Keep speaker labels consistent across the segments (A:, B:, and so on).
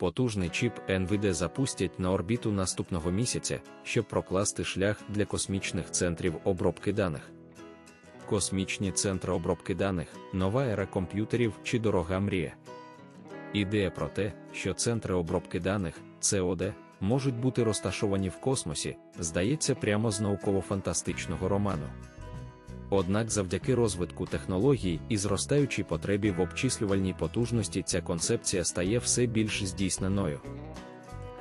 A: Потужний чіп NVD запустять на орбіту наступного місяця, щоб прокласти шлях для космічних центрів обробки даних. Космічні центри обробки даних, нова ера комп'ютерів чи дорога мрія. Ідея про те, що центри обробки даних ЦОД можуть бути розташовані в космосі, здається прямо з науково-фантастичного роману. Однак завдяки розвитку технологій і зростаючій потребі в обчислювальній потужності ця концепція стає все більш здійсненою.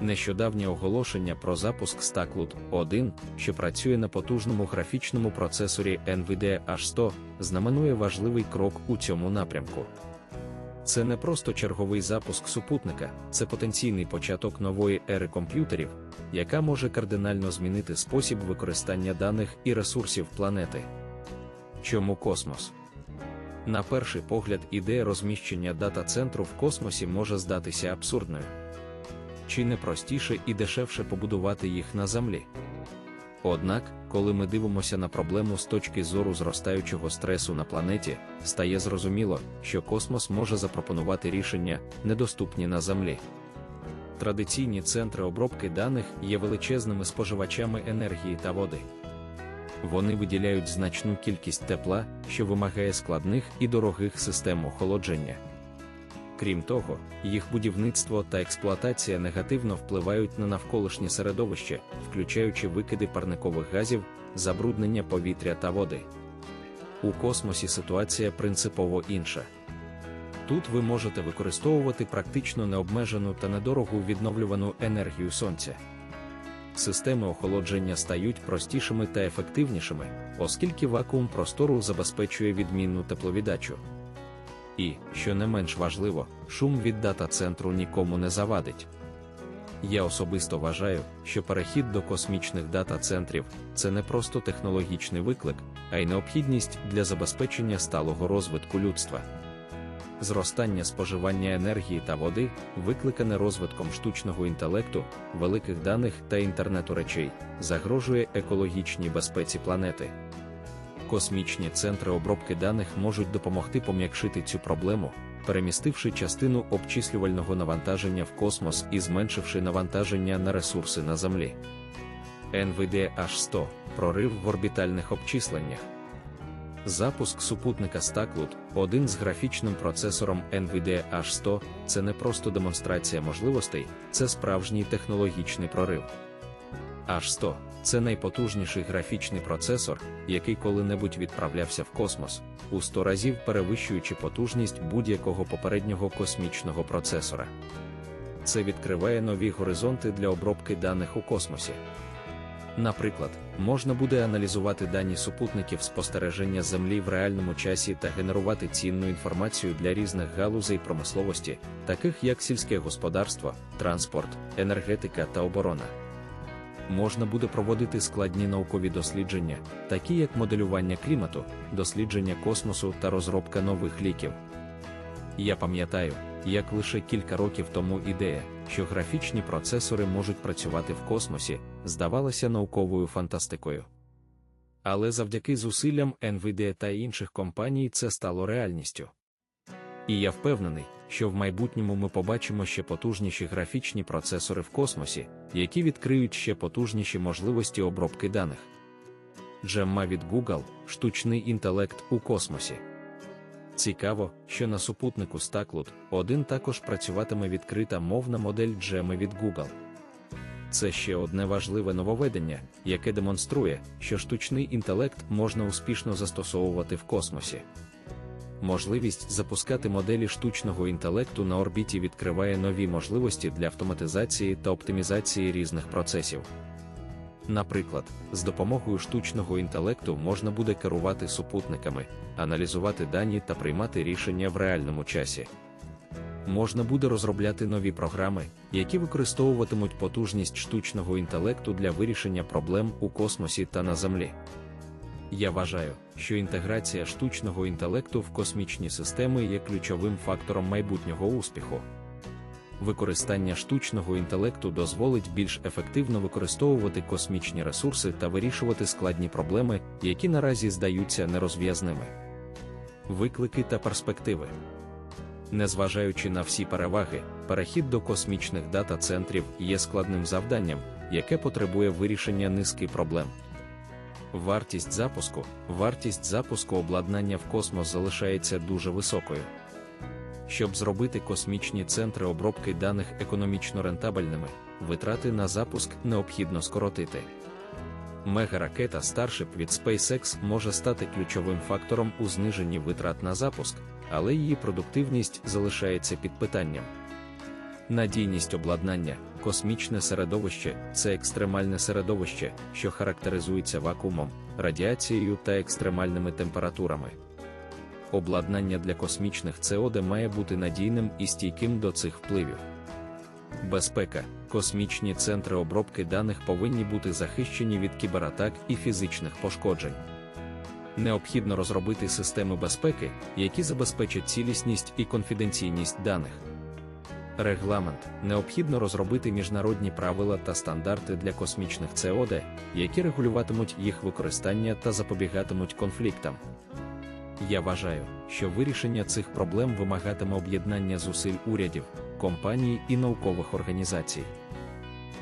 A: Нещодавнє оголошення про запуск Stacklud 1, що працює на потужному графічному процесорі NVIDIA H100, знаменує важливий крок у цьому напрямку. Це не просто черговий запуск супутника, це потенційний початок нової ери комп'ютерів, яка може кардинально змінити спосіб використання даних і ресурсів планети. Чому космос? На перший погляд, ідея розміщення дата-центру в космосі може здатися абсурдною. Чи не простіше і дешевше побудувати їх на Землі? Однак, коли ми дивимося на проблему з точки зору зростаючого стресу на планеті, стає зрозуміло, що космос може запропонувати рішення, недоступні на Землі. Традиційні центри обробки даних є величезними споживачами енергії та води. Вони виділяють значну кількість тепла, що вимагає складних і дорогих систем охолодження. Крім того, їх будівництво та експлуатація негативно впливають на навколишнє середовище, включаючи викиди парникових газів, забруднення повітря та води. У космосі ситуація принципово інша. Тут ви можете використовувати практично необмежену та недорогу відновлювану енергію сонця. Системи охолодження стають простішими та ефективнішими, оскільки вакуум простору забезпечує відмінну тепловіддачу. І, що не менш важливо, шум від дата-центру нікому не завадить. Я особисто вважаю, що перехід до космічних дата-центрів це не просто технологічний виклик, а й необхідність для забезпечення сталого розвитку людства. Зростання споживання енергії та води, викликане розвитком штучного інтелекту, великих даних та інтернету речей, загрожує екологічній безпеці планети. Космічні центри обробки даних можуть допомогти пом'якшити цю проблему, перемістивши частину обчислювального навантаження в космос і зменшивши навантаження на ресурси на Землі. NVIDIA H100 прорив в орбітальних обчисленнях. Запуск супутника Stacklud, один з графічним процесором NVIDIA H100, це не просто демонстрація можливостей, це справжній технологічний прорив. H100 це найпотужніший графічний процесор, який коли-небудь відправлявся в космос, у 100 разів перевищуючи потужність будь-якого попереднього космічного процесора. Це відкриває нові горизонти для обробки даних у космосі. Наприклад, можна буде аналізувати дані супутників спостереження Землі в реальному часі та генерувати цінну інформацію для різних галузей промисловості, таких як сільське господарство, транспорт, енергетика та оборона. Можна буде проводити складні наукові дослідження, такі як моделювання клімату, дослідження космосу та розробка нових ліків. Я пам'ятаю, як лише кілька років тому ідея, що графічні процесори можуть працювати в космосі, здавалася науковою фантастикою. Але завдяки зусиллям NVIDIA та інших компаній це стало реальністю. І я впевнений, що в майбутньому ми побачимо ще потужніші графічні процесори в космосі, які відкриють ще потужніші можливості обробки даних. Джемма від Google штучний інтелект у космосі. Цікаво, що на супутнику Stacklud 1 також працюватиме відкрита мовна модель Джеми від Google. Це ще одне важливе нововведення, яке демонструє, що штучний інтелект можна успішно застосовувати в космосі. Можливість запускати моделі штучного інтелекту на орбіті відкриває нові можливості для автоматизації та оптимізації різних процесів. Наприклад, з допомогою штучного інтелекту можна буде керувати супутниками, аналізувати дані та приймати рішення в реальному часі. Можна буде розробляти нові програми, які використовуватимуть потужність штучного інтелекту для вирішення проблем у космосі та на Землі. Я вважаю, що інтеграція штучного інтелекту в космічні системи є ключовим фактором майбутнього успіху. Використання штучного інтелекту дозволить більш ефективно використовувати космічні ресурси та вирішувати складні проблеми, які наразі здаються нерозв'язними. Виклики та перспективи. Незважаючи на всі переваги, перехід до космічних дата-центрів є складним завданням, яке потребує вирішення низки проблем. Вартість запуску вартість запуску обладнання в космос залишається дуже високою. Щоб зробити космічні центри обробки даних економічно рентабельними, витрати на запуск необхідно скоротити. Мегаракета Starship від SpaceX може стати ключовим фактором у зниженні витрат на запуск, але її продуктивність залишається під питанням. Надійність обладнання, космічне середовище це екстремальне середовище, що характеризується вакуумом, радіацією та екстремальними температурами. Обладнання для космічних ЦОД має бути надійним і стійким до цих впливів. Безпека, космічні центри обробки даних повинні бути захищені від кібератак і фізичних пошкоджень. Необхідно розробити системи безпеки, які забезпечать цілісність і конфіденційність даних. Регламент необхідно розробити міжнародні правила та стандарти для космічних ЦОД, які регулюватимуть їх використання та запобігатимуть конфліктам. Я вважаю, що вирішення цих проблем вимагатиме об'єднання зусиль урядів, компаній і наукових організацій.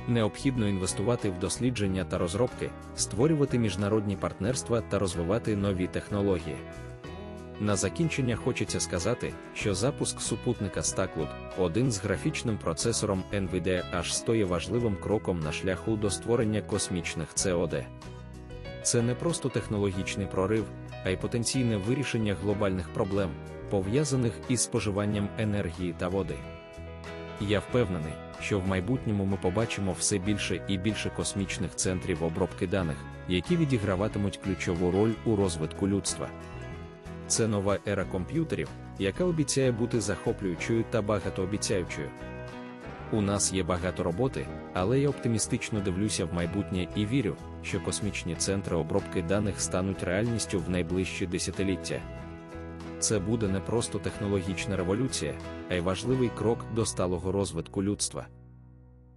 A: Необхідно інвестувати в дослідження та розробки, створювати міжнародні партнерства та розвивати нові технології. На закінчення хочеться сказати, що запуск супутника Стаклуд, один з графічним процесором NVIDIA H100 є важливим кроком на шляху до створення космічних ЦОД. Це не просто технологічний прорив, а й потенційне вирішення глобальних проблем, пов'язаних із споживанням енергії та води. Я впевнений, що в майбутньому ми побачимо все більше і більше космічних центрів обробки даних, які відіграватимуть ключову роль у розвитку людства. Це нова ера комп'ютерів, яка обіцяє бути захоплюючою та багатообіцяючою. У нас є багато роботи, але я оптимістично дивлюся в майбутнє і вірю, що космічні центри обробки даних стануть реальністю в найближчі десятиліття. Це буде не просто технологічна революція, а й важливий крок до сталого розвитку людства.